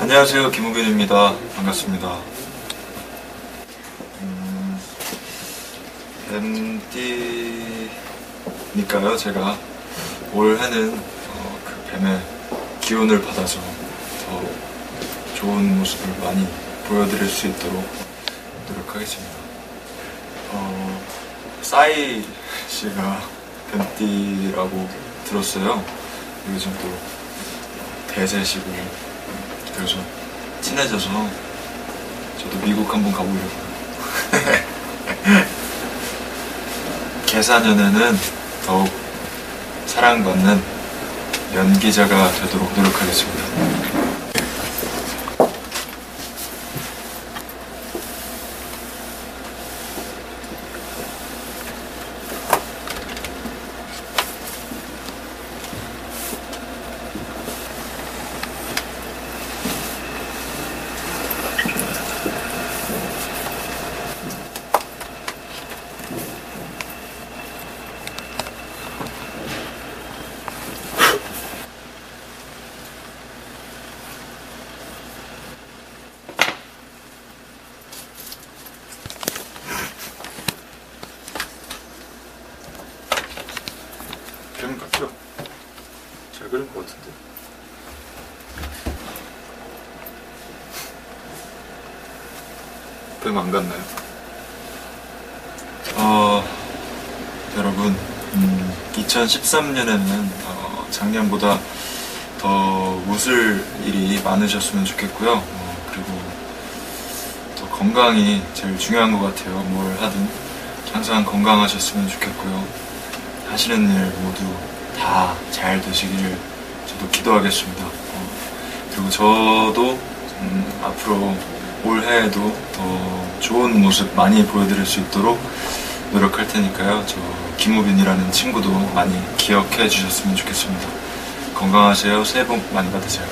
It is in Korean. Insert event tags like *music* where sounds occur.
안녕하세요. 김우빈입니다. 반갑습니다. 음, 뱀띠니까요. 제가 올 해는 어, 그 뱀의 기운을 받아서 더 좋은 모습을 많이 보여드릴 수 있도록 노력하겠습니다. 어, 싸이 씨가 뱀띠라고 들었어요. 요즘 또 대세시고 그래서 친해져서 저도 미국 한번 가보려고요. *laughs* 개사년에는 더욱 사랑받는 연기자가 되도록 노력하겠습니다. 뱀 같죠? 잘 그린 것 같은데. 뱀안 같나요? 어, 여러분, 음, 2013년에는 어, 작년보다 더 웃을 일이 많으셨으면 좋겠고요. 어, 그리고 더 건강이 제일 중요한 것 같아요. 뭘 하든 항상 건강하셨으면 좋겠고요. 하시는 일 모두 다 잘 되시기를 저도 기도하겠습니다. 어, 그리고 저도 음, 앞으로 올해에도 더 좋은 모습 많이 보여드릴 수 있도록 노력할 테니까요. 저 김우빈이라는 친구도 많이 기억해 주셨으면 좋겠습니다. 건강하세요. 새해 복 많이 받으세요.